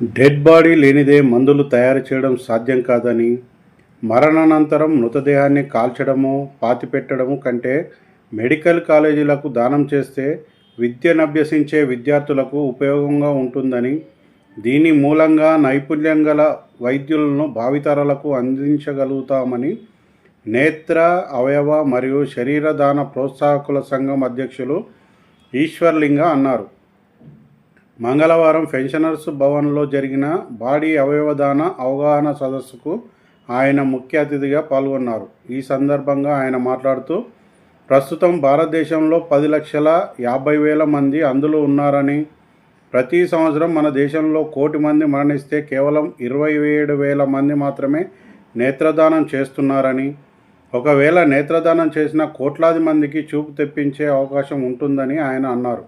Dead body లేనిదే మందులు తయారు చేయడం సాధ్యం కాదని మరణానంతరం మృతదేహాన్ని కాల్చడము పాతిపెట్టడము కంటే మెడికల్ కాలేజీలకు దానం చేస్తే విద్యనభ్యసించే విద్యార్థులకు ఉపయోగంగా ఉంటుందని దీని మూలంగా నైపుణ్యం గల వైద్యులను భావితరాలకు అందించగలుగుతామని నేత్ర అవయవ మరియు శరీర దాన ప్రోత్సాహకుల సంఘం అధ్యక్షులు ఈశ్వర్లింగ అన్నారు. మంగళవారం పెన్షనర్స్ భవన్లో జరిగిన బాడీ అవయవదాన అవగాహన సదస్సుకు ఆయన ముఖ్య అతిథిగా పాల్గొన్నారు. ఈ సందర్భంగా ఆయన మాట్లాడుతూ ప్రస్తుతం భారతదేశంలో పది లక్షల యాభై వేల మంది అందులో ఉన్నారని ప్రతి సంవత్సరం మన దేశంలో కోటి మంది మరణిస్తే కేవలం ఇరవై ఏడు వేల మంది మాత్రమే నేత్రదానం చేస్తున్నారని ఒకవేళ నేత్రదానం చేసిన కోట్లాది మందికి చూపు తెప్పించే అవకాశం ఉంటుందని ఆయన అన్నారు.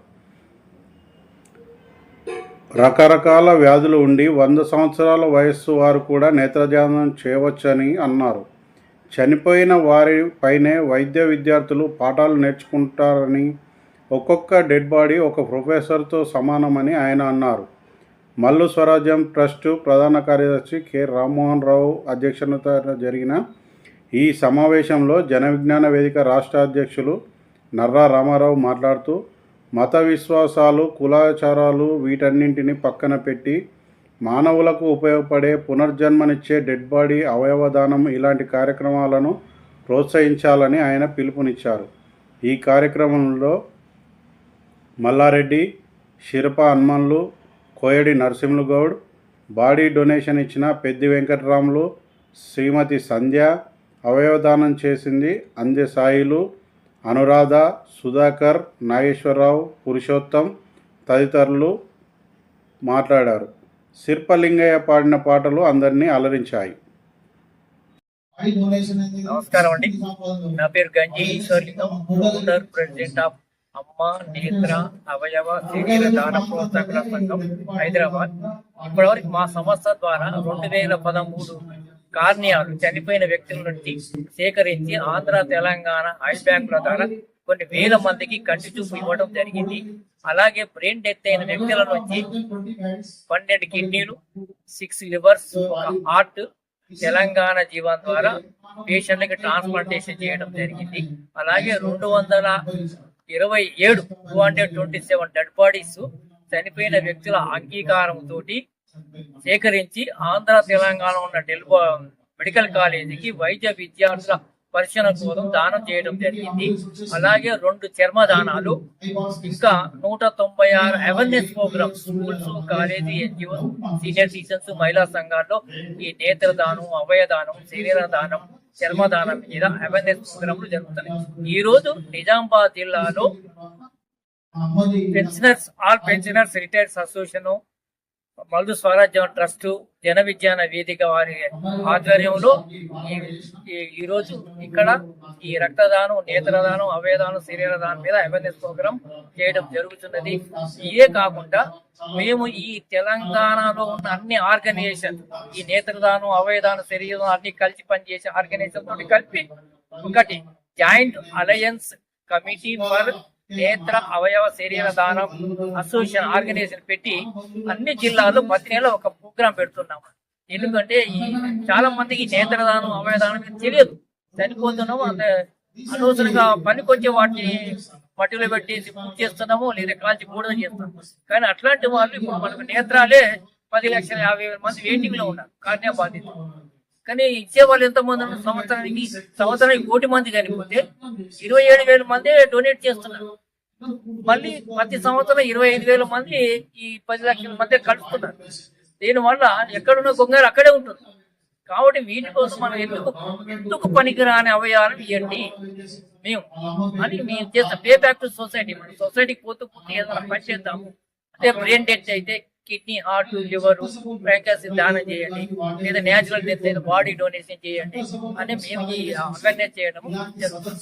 రకరకాల వ్యాధులు ఉండి వంద సంవత్సరాల వయస్సు వారు కూడా నేత్రదానం చేయవచ్చని అన్నారు. చనిపోయిన వారి పైనే వైద్య విద్యార్థులు పాఠాలు నేర్చుకుంటారని ఒక్కొక్క డెడ్ బాడీ ఒక ప్రొఫెసర్తో సమానమని ఆయన అన్నారు. మల్లు స్వరాజ్యం ట్రస్ట్ ప్రధాన కార్యదర్శి కె. రామ్మోహన్ రావు అధ్యక్షత జరిగిన ఈ సమావేశంలో జన విజ్ఞాన వేదిక రాష్ట్ర అధ్యక్షులు నర్రా రామారావు మాట్లాడుతూ మత విశ్వాసాలు కులాచారాలు వీటన్నింటిని పక్కన పెట్టి మానవులకు ఉపయోగపడే పునర్జన్మనిచ్చే డెడ్ బాడీ అవయవదానం ఇలాంటి కార్యక్రమాలను ప్రోత్సహించాలని ఆయన పిలుపునిచ్చారు. ఈ కార్యక్రమంలో మల్లారెడ్డి శిరప హన్మన్లు కోయడి నరసింహులు గౌడ్ బాడీ డొనేషన్ ఇచ్చిన పెద్ది వెంకటరాములు శ్రీమతి సంధ్య అవయవదానం చేసింది అందే సాయిలు అనురాధ సుధాకర్ నాగేశ్వరరావు పురుషోత్తం తదితరులు మాట్లాడారు. శిల్పలింగయ్య పాడిన పాటలు అందరినీ అలరించాయి. నమస్కారం అండి. నా పేరు గంజి ఈశ్వర్లింగం ఫౌండర్ ప్రెసిడెంట్ ఆఫ్ అమ్మ నేత్ర అవయవ శరీర దాన ప్రోత్సాహకుల సంఘం హైదరాబాద్. ఇప్పటివరకు మా సంస్థ ద్వారా రెండు వేల పదమూడు కార్నియాలు చనిపోయిన వ్యక్తుల నుండి సేకరించి ఆంధ్ర తెలంగాణ ఐ బ్యాంకుల ద్వారా కొన్ని వేల మందికి కంటి చూపు ఇవ్వడం జరిగింది. అలాగే బ్రెయిన్ డెత్ అయిన వ్యక్తుల నుంచి పన్నెండు కిడ్నీలు six livers heart Telangana Jeevan ద్వారా పేషెంట్లకి ట్రాన్స్ప్లాంటేషన్ చేయడం జరిగింది. అలాగే రెండు వందల ఇరవై ఏడు two hundred twenty seven dead bodies చనిపోయిన వ్యక్తుల అంగీకారంతో సేకరించి ఆంధ్ర తెలంగాణ ఉన్న డెల్బో మెడికల్ కాలేజీకి వైద్య విద్యార్థుల పరిశీలన కోసం దానం చేయడం జరిగింది. అలాగే రెండు చర్మ దానాలు ఇంకా నూట తొంభై ఆరు awareness programme schools college NGO senior citizens మహిళా సంఘాల్లో ఈ నేత్రదానం అవయదానం శరీర దానం చర్మదానం మీద అవేర్నెస్ ప్రోగ్రాంలు జరుగుతున్నాయి. ఈ రోజు నిజామాబాద్ జిల్లాలో pensioners all pensioners retirees association Mallu Swarajyam trust Jana Vignana Vedika వారి ఆధ్వర్యంలో ఈ- ఈ- రోజు ఇక్కడ ఈ రక్తదానం నేత్రదానం అవయదానం శరీరదానం మీద అవేర్నెస్ ప్రోగ్రామ్ చేయడం జరుగుతున్నది. ఇదే కాకుండా మేము ఈ తెలంగాణలో ఉన్న అన్ని ఆర్గనైజేషన్ ఈ నేత్రదానం అవయదానం శరీరం అన్ని కలిసి పనిచేసే ఆర్గనైజేషన్ తోటి కలిపి ఒకటి జాయింట్ అలయన్స్ కమిటీ ఫర్ నేత్ర అవయవ శరీర దానం అసోసియేషన్ ఆర్గనైజేషన్ పెట్టి అన్ని జిల్లాల్లో ప్రతి నెల ఒక ప్రోగ్రాం పెడుతున్నాము ఎందుకంటే ఈ చాలా మందికి నేత్రదానం అవయదానం అనేది తెలియదు. చనిపోతున్నాము అంత అనవసరంగా పనికొచ్చే వాటిని మట్టిలో పెట్టి పూజ చేస్తున్నాము లేదా కాల్చి బూడిద చేస్తున్నాము. కానీ అట్లాంటి వాళ్ళు ఇప్పుడు మనకు నేత్రాలే పది లక్షల యాభై వేల మంది వెయిటింగ్లో ఉన్నారు. కానీ బాధితులు. కానీ ఇచ్చే వాళ్ళు సంవత్సరానికి సంవత్సరానికి కోటి మంది కానిపోతే ఇరవై ఏడు వేల మంది డొనేట్ చేస్తున్నారు. మళ్ళీ ప్రతి సంవత్సరం ఇరవై ఐదు వేల మంది ఈ పది లక్షల మధ్య కలుపుతున్నారు. దీనివల్ల ఎక్కడున్న గొంగలు అక్కడే ఉంటుంది. కాబట్టి వీటి కోసం మనం ఎందుకు ఎందుకు పనికిరాని అవయవాలను ఇవ్వండి? మేము అని మేము చేస్తాం పే బ్యాక్ టు సొసైటీ మనం సొసైటీకి పోతూ పోతే ఏదైనా పని చేద్దాము. అంటే బ్రెయిన్ డెత్ అయితే కిడ్నీ హార్ట్ లివర్ ప్యాంకాస్ దానం చేయండి. లేదా న్యాచురల్ డెత్ అయితే బాడీ డొనేషన్ చేయండి. అని మేము ఈ అవేర్నెస్ చేయడం జరుగుతుంది